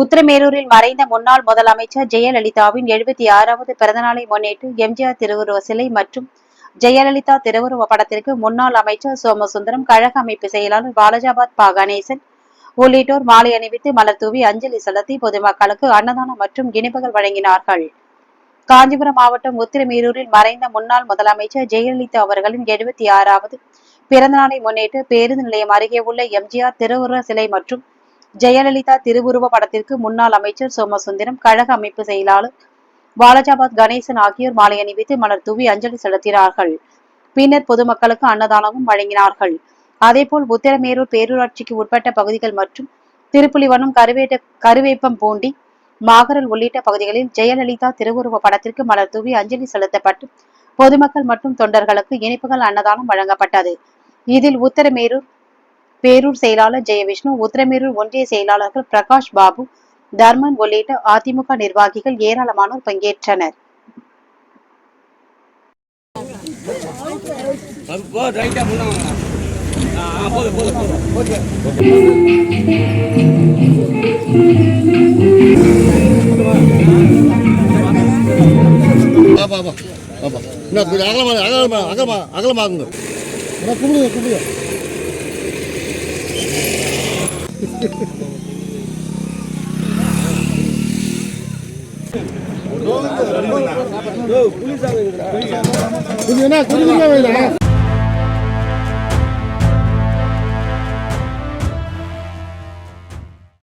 உத்தரமேரூரில் மறைந்த முன்னாள் முதலமைச்சர் ஜெயலலிதாவின் எழுபத்தி ஆறாவது பிறந்தநாளை முன்னிட்டு எம்ஜிஆர் திருவுருவ சிலை மற்றும் ஜெயலலிதா திருவுருவ படத்திற்கு முன்னாள் அமைச்சர் சோமசுந்தரம் கழக அமைப்பு செயலாளர் பாலஜாபாத் பா கணேசன் உள்ளிட்டோர் மாலை அணிவித்து மலர் தூவி அஞ்சலி செலுத்தி பொதுமக்களுக்கு அன்னதானம் மற்றும் இனிப்புகள் வழங்கினார்கள். காஞ்சிபுரம் மாவட்டம் உத்திரமேரூரில் மறைந்த முன்னாள் முதலமைச்சர் ஜெயலலிதா அவர்களின் எழுபத்தி ஆறாவது பிறந்தநாளை முன்னிட்டு பேருந்து நிலையம் அருகே உள்ள எம்ஜிஆர் திருவுருவ சிலை மற்றும் ஜெயலலிதா திருவுருவ படத்திற்கு முன்னாள் அமைச்சர் சோமசுந்தரம் கழக அமைப்பு செயலாளர் பாலஜாபாத் கணேசன் ஆகியோர் மாலை அணிவித்து மலர் தூவி அஞ்சலி செலுத்தினார்கள். பின்னர் பொதுமக்களுக்கு அன்னதானமும் வழங்கினார்கள். அதேபோல் உத்திரமேரூர் பேரூராட்சிக்கு உட்பட்ட பகுதிகள் மற்றும் திருப்புலிவனம் கருவேட்ட கருவேப்பம் பூண்டி மாகரல் உள்ளிட்ட பகுதிகளில் ஜெயலலிதா திருவுருவ படத்திற்கு மலர் தூவி அஞ்சலி செலுத்தப்பட்டு பொதுமக்கள் மற்றும் தொண்டர்களுக்கு இனிப்புகள் அன்னதானம் வழங்கப்பட்டது. இதில் உத்தரமேரூர் பேரூர் செயலாளர் ஜெயவிஷ்ணு உத்திரமேரூர் ஒன்றிய செயலாளர்கள் பிரகாஷ் பாபு தர்மன் உள்ளிட்ட அதிமுக நிர்வாகிகள் ஏராளமானோர் பங்கேற்றனர். அகலமா அகலமா அகலமா கும்பிடுங்க கும்பிடுங்க. கொஞ்சம் வைடா